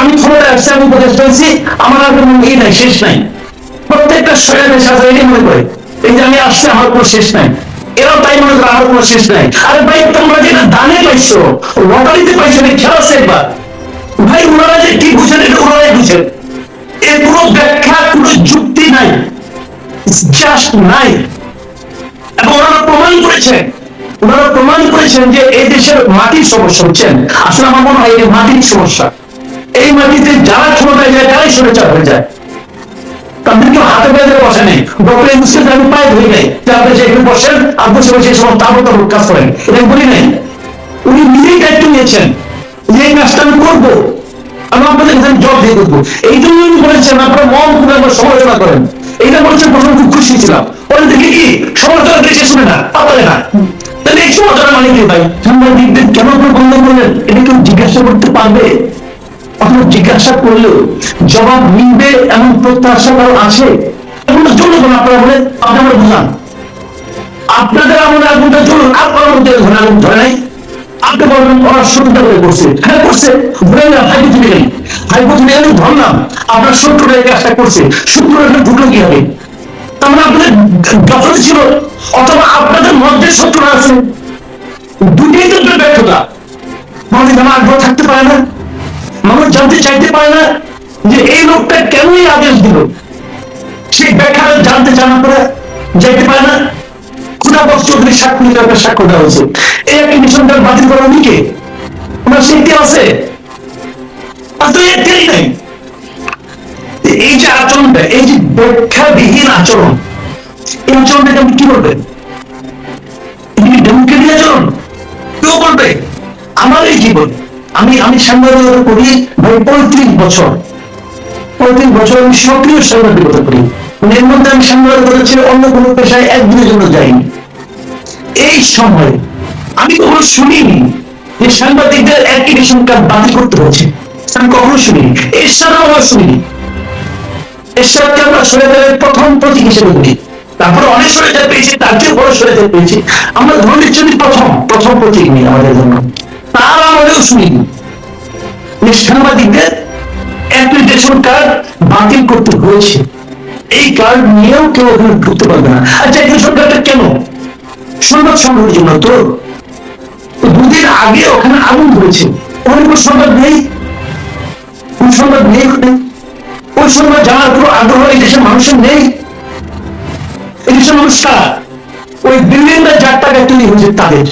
আমি আসছি আমি উপদেশ পেয়েছি, আমার আর কোনো নাই, শেষ নাই। প্রত্যেকটা শরীরের এটাই মনে করে এই যে আমি আসছি, আমার কোনো শেষ নাই। এরাও তাই মনে করে, আমার কোনো শেষ নাই। আরে ভাই, তোমরা যেটা দানে পাইছো, লটারিতে পাইছো না খেলা একবার। ভাই, ওনারা যে কি বুঝেন, এটা ওনারাই বুঝেন। এর কোনো ব্যাখ্যা, কোনো যুক্তি নাই। জাস্ট নাই। এবং ওনারা প্রমাণ করেছেন। ওনারা প্রমাণ করেছেন যে এই দেশের মাটির সমস্যা হচ্ছেন আসলে আমার মনে হয় এই মাটির সমস্যা। এই মাটিতে যারা ক্ষমতায় যায়, তারাই সরেচার হয়ে যায়। হাতে পেয়ে ধরে বসে নেই। ডক্টর ইউসুফ পায়ে যে আপনি যে এখানে বসেন, আর বসে বসে সব কাজ করেন। এটা বলি নাই। উনি নিজেই দায়িত্ব নিয়েছেন যে এই কাজটা আমি করব। আমি আপনাদের কাছে জব দিয়ে করব এই জন্য উনি বলেছেন, আপনারা মন সমালোচনা করেন। এইটা বলেছেন প্রথম খুব খুশি ছিলাম। পরে দেখি কি? সমালোচনা দেখে শুনে না পারে না। তাহলে এই সমালোচনা মানে কি ভাই, সাংবাদিকদের কেন আপনারা বন্ধ করলেন? এটা কেউ জিজ্ঞাসা করতে পারবে? অথবা জিজ্ঞাসা করলেও জবাব এমন প্রত্যাশা কারও আছে? আপনারা আপনি মধ্যে আপনি হ্যাঁ করছে। না করছে। ঢুকলো কি হবে তার মানে আপনাদের গাফলতি ছিল, অথবা আপনাদের মধ্যে শত্রুরা আছে। দুটোই তো ব্যর্থতা। মানুষ আমার আগ্রহ থাকতে পারে না। মানুষ জানতে চাইতে পারে না যে এই লোকটা কেনই আদেশ দিল। সেই ব্যাখ্যাটা জানতে চান করে যাইতে পারে না। খুদাবক চৌধুরী সাক্ষ্য নিতে সাক্ষ্য দেওয়া হয়েছে। এই একটা মিশনটা বাতিল করা উনিকে ওনার স্বীকৃতি আছে। আর তো একটাই নাই। এই যে আচরণটা, এই যে ব্যাখ্যাবিহীন আচরণ, এই আচরণটাকে আপনি কি বলবেন আচরণ? কেউ বলবে আমার এই জীবন, আমি আমি সাংবাদিকতা করি পঁয়ত্রিশ বছর। পঁয়ত্রিশ বছর আমি সক্রিয় সাংবাদিকতা করি। মানে এর মধ্যে আমি সাংবাদিকতা ছেড়ে অন্য কোনো পেশায় একদিনের জন্য যাইনি এই সময় আমি কখনো শুনিনি যে সাংবাদিকদের অ্যাপ্লিকেশন কার্ড বাতিল করতে হয়েছে। আমি কখনো শুনিনি। এর আমরা শুনিনি। এরশাদকে আমরা প্রথম প্রতীক হিসেবে বলি অনেক পেয়েছি, তার চেয়ে বড় পেয়েছি। আমরা ধর্মের জন্য প্রথম প্রথম প্রতীক আমাদের জন্য। তার শুনিনি অ্যাপ্লিকেশন কার্ড বাতিল করতে হয়েছে। এই কার্ড নিয়েও কেউ ওখানে ঢুকতে পারবে না। আচ্ছা অ্যাপ্লিকেশন কার্ডটা কেন? সংবাদ সংগ্রহের জন্য তো তো। দুদিন আগে ওখানে আগুন ধরেছে। ওখানে কোনো সংবাদ নেই? কোন সংবাদ নেই ওখানে? সময় জানার কোনো আগ্রহ এই দেশের মানুষের নেই? এই দেশের মানুষ কারা? ওই বিল্ডিংটা যার টাকা তৈরি হয়েছে তাদের।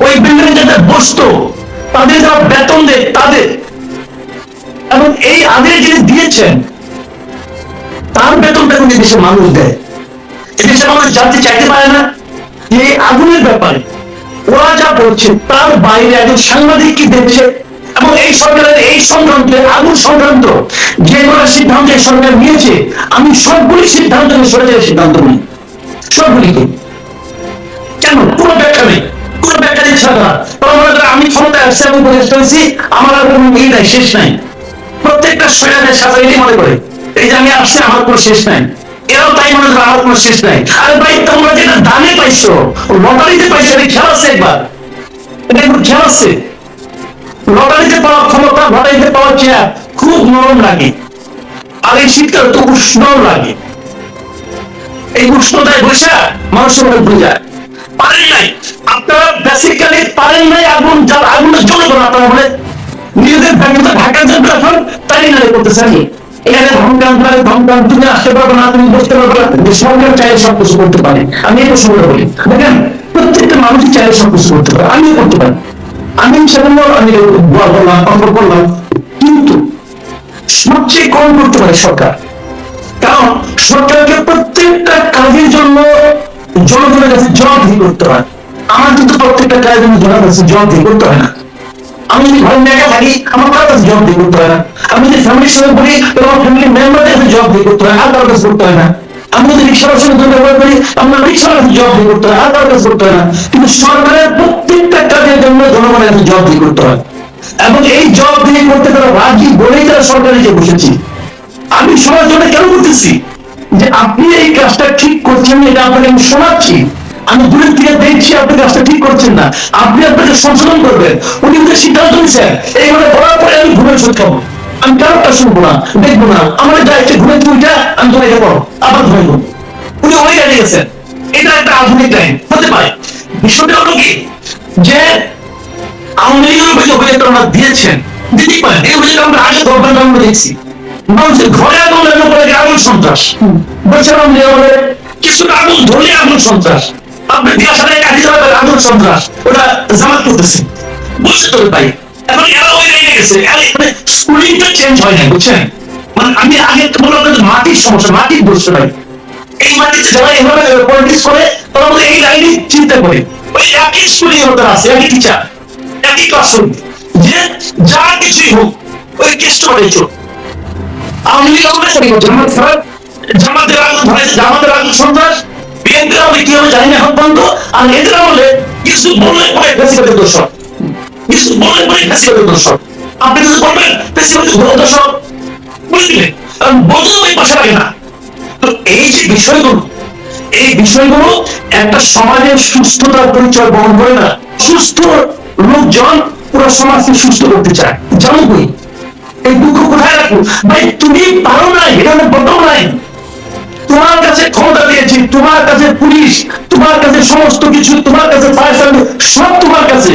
ওই বিল্ডিং যাদের বসতো তাদের যারা বেতন দেয়, তাদের। এবং এই আদেশ যিনি দিয়েছেন, তার বেতনটা কিন্তু দেশের মানুষ দেয়। এদেশের মানুষ জানতে চাইতে পারে না যে আগুনের ব্যাপারে ওরা যা বলছে, তার বাইরে একজন সাংবাদিক কি দেখছে? এবং এই সরকারের এই সংক্রান্তে আগুন সংক্রান্ত যে কটা সিদ্ধান্ত সরকার নিয়েছে, আমি সবগুলি সিদ্ধান্ত নিয়ে সরে সিদ্ধান্ত নিই। সবগুলিকে। কেন? কোনো ব্যাখ্যা নেই। কোনো ব্যাখ্যা দিচ্ছে না আমি ক্ষমতায় আসছি, আমি উপদেশ পেয়েছি আমার আর কোনো ই নাই, শেষ নাই। প্রত্যেকটা সরকারের সাথে এটাই মনে করে, এই যে আমি আসছি, আমার কোনো শেষ নাই। এরাও তাই মনে করে, আমার কোনো শেষ নাই। আরে ভাই, তোমরা যেটা দানে পাইছো, লটারিতে পাইছো, এটা খেয়াল আছে একবার? এটা একবার খেয়াল আছে? লটারিতে পাওয়া ক্ষমতা লটারিতে পাওয়া চেয়ার খুব নরম লাগে। আর এই শীতকাল তো উষ্ণও লাগে। এই উষ্ণতায় বসে মানুষের মধ্যে ভুলে যায়। পারেন নাই। আপনারা বেসিক্যালি পারেন নাই আগুন যার আগুনের জন্য করেন আপনারা বলে নিজেদের ব্যক্তিগত ঢাকার জন্য এখন তাই না করতেছেন এখানে ধমকান করে ধমকান তুমি আসতে পারবে না তুমি বসতে পারবে না। যে সরকার চাইলে সব কিছু করতে পারে। আমি এই প্রশ্নটা বলি দেখেন প্রত্যেকটা মানুষই চাইলে সব কিছু করতে পারে। আমিও করতে পারি। আমি সেজন্য আমি দোয়া করলাম করলাম কিন্তু সবচেয়ে কম করতে পারে সরকার। কারণ সরকারকে প্রত্যেকটা কাজের জন্য জনগণের কাছে জবাবদিহি করতে হয়। আমার কিন্তু প্রত্যেকটা কাজের জন্য জনগণের কাছে জবাবদিহি করতে হয় না। আমি যদি ঘরে একা থাকি, আমার কারোর কাছে জবাবদিহি করতে হয় না। আমি যদি ফ্যামিলির সঙ্গে বলি আমার ফ্যামিলি মেম্বারদের কাছে জবাবদিহি করতে হয় আর কারোর কাছে করতে হয় না। আমি জন্য সবার জন্য কেন করতেছি? যে আপনি এই কাজটা ঠিক করছেন, এটা আপনাকে আমি শোনাচ্ছি। আমি দূরের থেকে দেখছি আপনি কাজটা ঠিক করছেন না। আপনি আপনাকে সংশোধন করবেন। উনি সিদ্ধান্ত নিয়েছেন। এইভাবে বলার পরে আমি ঘুমের সুদ খাব। আমি কারোটা শুনব না, দেখব না। আমার যা ইচ্ছে ঘুরে তুইটা আমি তোমায় যাব আবার ঘুমাইব উনি ওই দাঁড়িয়ে গেছেন। এটা একটা আধুনিক লাইন। হতে পারে। বিষয়টা হলো কি? যে আওয়ামী লীগের অভিযোগ অভিযোগ আমরা দিয়েছেন এই অভিযোগ আমরা আগে আমরা দেখছি। মানুষের ঘরে আগুন লাগানো পরে আগুন সন্ত্রাস। বলছিলাম যে আমাদের কিছু আগুন ধরলে আগুন সন্ত্রাস। আপনি সাথে আগুন সন্ত্রাস। ওটা জামাত করতেছে। বুঝতে তো ভাই? দোষ করে করে। করে করি জামাতের আগুন জানি না, এখন পর্যন্ত আর এদের আমলে কিছু বললে ফেসিবাদের দোষক কিছু দোষক আপনি বলবেন ওই পাশে লাগে না। তো এই যে বিষয়গুলো, এই বিষয়গুলো একটা সমাজের সুস্থতার পরিচয় বহন করে না। সুস্থ লোকজন পুরো সমাজকে সুস্থ করতে চায়। জানো কই এই দুঃখ কোথায় রাখো ভাই, তুমি পারো না এখানে বদল নাই তোমার কাছে ক্ষমতা দিয়েছি, তোমার কাছে পুলিশ, তোমার কাছে সমস্ত কিছু, তোমার কাছে ফায়ার সার্ভিস, সব তোমার কাছে।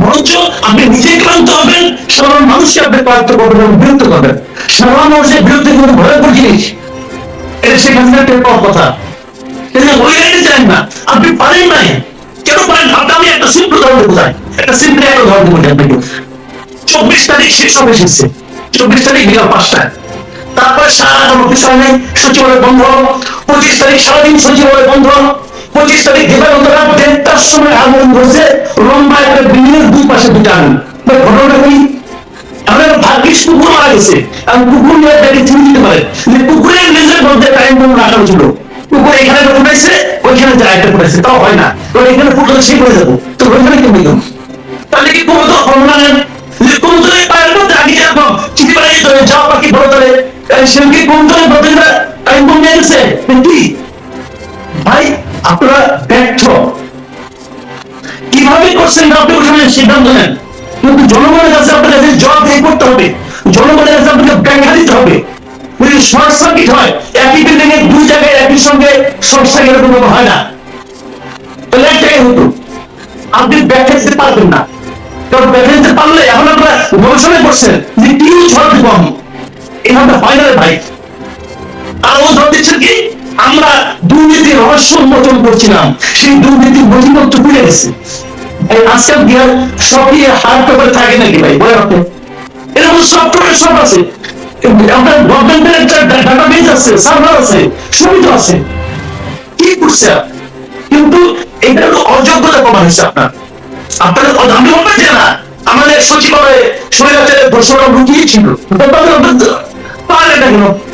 বরঞ্চ আপনি নিজে ক্লান্ত হবেন, সাধারণ মানুষকে আপনি ক্লান্ত করবেন এবং বিরক্ত করবেন। সাধারণ মানুষের বিরুদ্ধে কোনো ভয়ঙ্কর জিনিস। এটা সেখান থেকে টের কথা। ওই লাইনে যান না। আপনি পারেন নাই। কেন পারেন? না? আমি একটা সিম্পল দেবো তাই। একটা সিম্পল একটা উদাহরণ দেবো আপনাকে। চব্বিশ তারিখ শেষ হবে এসেছে। চব্বিশ তারিখ বিকাল পাঁচটায়। তারপরে সারা অফিস হয় সচিবালয় বন্ধ। পঁচিশ তারিখ সারাদিন সচিবালয় বন্ধ। পঁচিশ তারিখ দিবাগত রাত দেড়টার সময় আগুন ধরছে লম্বা একটা বিল্ডিংয়ের দুই পাশে দুটো আগুন। ঘটনাটা কি? যে তো ওইখানে কেমন গেল তাহলে কি যে বড় ধরে সেদিকে কবুতরের বদলে টাইম বোম নিয়ে ভাই আপনারা ব্যর্থ। কীভাবে করছেন আপনি ওখানে সিদ্ধান্ত নেন। কিন্তু জনগণের কাছে আপনার কাছে জবাব দিয়ে করতে হবে। জনগণের কাছে আপনাকে ব্যাখ্যা দিতে হবে। যদি শর্ট সার্কিট হয়, একই বিল্ডিং এর দুই জায়গায় একই সঙ্গে শর্ট সার্কিট এরকম হয় না। তাহলে এক জায়গায় হতো আপনি ব্যাখ্যা দিতে পারবেন না। কারণ ব্যাখ্যা দিতে পারলে এখন আপনারা গবেষণা করছেন যে কি ঝড় দেবো আমি হয় না ভাই আর ও ধর দিচ্ছেন কি? আমরা দুর্নীতির রহস্য উন্মোচন করছিলাম। সেই দুর্নীতির নথিপত্র খুলে গেছে। আজকাল সবই থাকে নাকি ভাই? বলে এরকম সব আছে। আপনার গভর্নমেন্টের আছে, সার্ভার আছে তো আছে। কি করছে কিন্তু এটা হলো অযোগ্যতা প্রমাণ হচ্ছে আপনার। আপনাদের অ- আমি বলবেন যে না, আমাদের সচিবালয়ে স্বৈরাচারের ঘোষণা লুকিয়ে ছিল? পারলেন না কেন?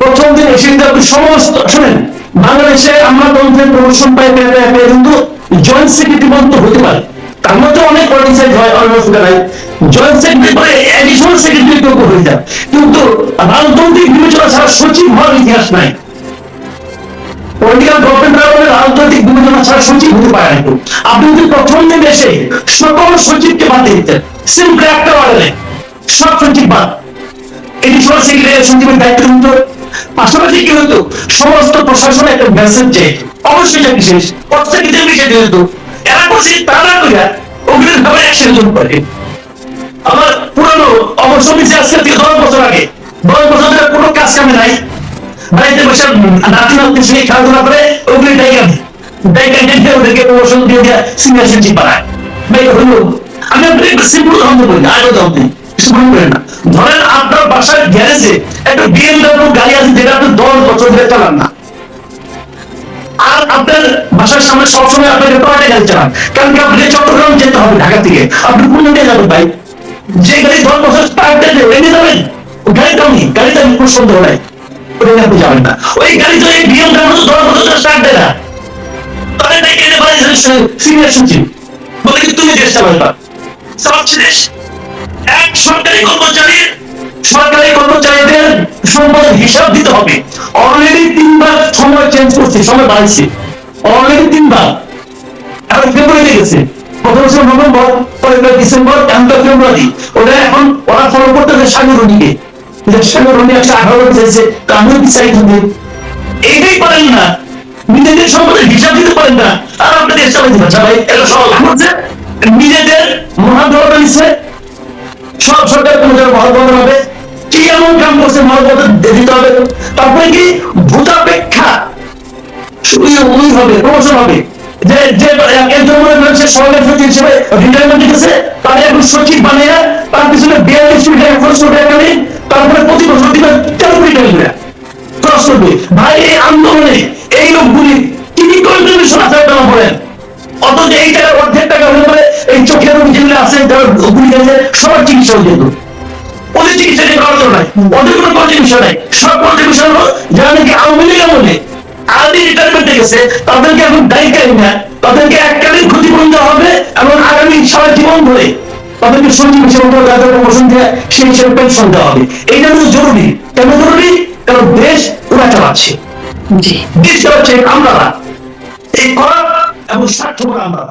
প্রথম দিন এসে কিন্তু আপনি সমস্ত, শুনেন, বাংলাদেশে আমরা তন্ত্রের প্রমোশন পাই কিন্তু জয়েন্ট সেক্রেটারি পর্যন্ত হতে পারে। তার মধ্যে অনেক হয় জয়েন্ট সেক্রেটারি পরে সেক্রেটারি কেউ হয়ে যায়। কিন্তু রাজনৈতিক বিবেচনা ছাড়া সচিব হওয়ার ইতিহাস নাই। পলিটিক্যাল রাজনৈতিক বিবেচনা ছাড়া সচিব হতে পারে না আপনি যদি প্রথম দিন এসে সকল সচিবকে বাদ দিতেন সিম্পল একটা সব সচিব বাদ। এডিশনাল সেক্রেটারি সচিবের দায়িত্ব নিত পাশাপাশি কি হতো? সমস্ত প্রশাসনে একটা মেসেজ যেত অবশ্যই চাকরি শেষ? প্রত্যেকটা বিষয় যেত এরা করছে তারা কইরা ও অগ্রিম ভাবে অ্যাকশন জন্য করে। আমার পুরানো অবসর নিচ্ছে আজকে থেকে দশ বছর আগে, দশ বছর ধরে কোনো কাজ কামে নাই। বাড়িতে বসে নাতি নাতি সঙ্গে খেলাধুলা করে ওগুলি ডাইকা ডাইকা দিয়ে ওদেরকে প্রমোশন দিয়ে দিয়ে সিনিয়র সিটিজেন বানায়। ভাই হলো আমি আপনাকে সিম্পল উদাহরণ বলি, আগে দিই কিছু না। ধরেন আপনার বাসার গ্যারেজে একটা বিএমডব্লিউ গাড়ি আছে যেটা আপনি দশ বছর ধরে চালান না। আর আপনার বাসার সামনে সবসময় আপনাকে টয়টা গাড়ি চালান। কারণ কি আপনি চট্টগ্রাম যেতে হবে ঢাকা থেকে। আপনি কোন দিয়ে যাবেন ভাই? যে গাড়ি দশ বছর স্টার্ট দিলে যাবেন? গাড়ি দামি গাড়ি দামি কোনো সন্দেহ নাই। আপনি যাবেন না। ওই গাড়ি তো এই বিএমডব্লিউ দশ বছর স্টার্ট দেয় না। তাহলে নাকি এনে বাড়ি সিনিয়র সচিব বলে কি তুমি দেশ চালাবে চালাচ্ছি দেশ। এক সরকারি কর্মচারীর সরকারি কর্মচারীদের সম্পদের হিসাব দিতে হবে। অলরেডি তিনবার সময় চেঞ্জ করছে, সময় বাড়াইছে অলরেডি তিনবার। এখন ফেব্রুয়ারি গেছে। প্রথম ছিল নভেম্বর ডিসেম্বর ফেব্রুয়ারি ওটা এখন ওরা ফলো করতেছে সাগরণীকে সাগরণী আঠারো চেয়েছে আমিও বিচারিত হবে এইটাই পারেন না। নিজেদের সম্পদের হিসাব দিতে পারেন না। আর আপনাদের পারছে ভাই। এটা হচ্ছে নিজেদের মহাদরটা নিচ্ছে। সব সরকার কর্মচারী মহাপদ হবে। তারপরে করেন প্রতি বছর দিবে তেরো ভাই, এই আন্দোলনে এই লোকগুলি কি কি কন্ট্রিবিউশন আছে আপনারা বলেন? অথচ এই টাকার অর্ধেক টাকা হলে এই চোখের যেগুলো আছে, যারা গুলি গেছে, সবার চিকিৎসা ওদের চিকিৎসা নিয়ে করার নাই ওদের কোনো কন্ট্রিবিউশন নাই। সব কন্ট্রিবিউশন হলো যারা নাকি আওয়ামী লীগ আমলে আগে রিটায়ারমেন্টে গেছে তাদেরকে এখন দায়ী কারি না। তাদেরকে এককালীন ক্ষতিপূরণ দেওয়া হবে এবং আগামী সারা জীবন ধরে তাদেরকে সচিব হিসেবে তাদের প্রমোশন দিয়ে সেই হিসেবে পেনশন দেওয়া হবে। এইটা কিন্তু জরুরি। কেন জরুরি? কারণ দেশ ওরা চালাচ্ছে। জি। দেশ চালাচ্ছে আমরা এই করা এবং স্বার্থপর আমরা